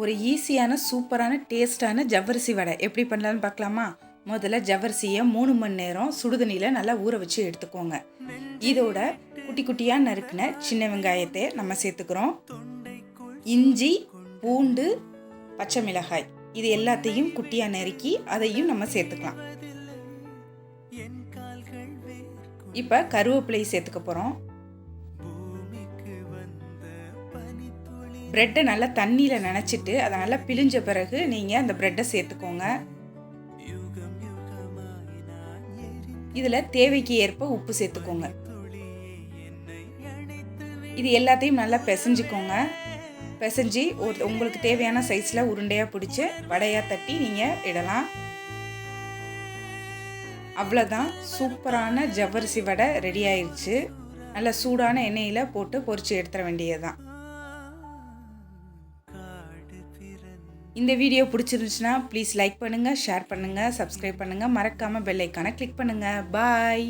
ஒரு ஈஸியான சூப்பரான டேஸ்டான ஜவ்வரிசி வடை. எப்படி பண்ணலான்னு பார்க்கலாமா? முதல்ல ஜவ்வரிசியை மூணு மணி நேரம் சுடுதண்ணியில் நல்லா ஊற வச்சு எடுத்துக்கோங்க. இதோட குட்டி குட்டியாக நறுக்கின சின்ன வெங்காயத்தை நம்ம சேர்த்துக்கிறோம். இஞ்சி பூண்டு பச்சை மிளகாய். இது எல்லாத்தையும் குட்டியாக நறுக்கி அதையும் நம்ம சேர்த்துக்கலாம். இப்போ கருவேப்பிலை சேர்த்துக்க போகிறோம் ப்ரெட்டை நல்லா தண்ணியில் நனைச்சிட்டு அதை நல்லா பிழிஞ்ச பிறகு நீங்கள் அந்த ப்ரெட்டை சேர்த்துக்கோங்க. இதில் தேவைக்கு ஏற்ப உப்பு சேர்த்துக்கோங்க. இது எல்லாத்தையும் நல்லா பிசைஞ்சுக்கோங்க. பிசைஞ்சு ஒரு உங்களுக்கு தேவையான சைஸில் உருண்டையாக பிடிச்சி வடையாக தட்டி நீங்கள் இடலாம். அவ்வளோதான் சூப்பரான ஜவ்வரிசி வடை ரெடி ஆயிடுச்சு நல்ல சூடான எண்ணெயில் போட்டு பொரிச்சு எடுத்துட வேண்டியதுதான். இந்த வீடியோ பிடிச்சிருந்துச்சுன்னா ப்ளீஸ் லைக் பண்ணுங்கள் ஷேர் பண்ணுங்கள் சப்ஸ்கிரைப் பண்ணுங்கள் மறக்காமல் பெல் ஐக்கானை கிளிக் பண்ணுங்கள் பாய்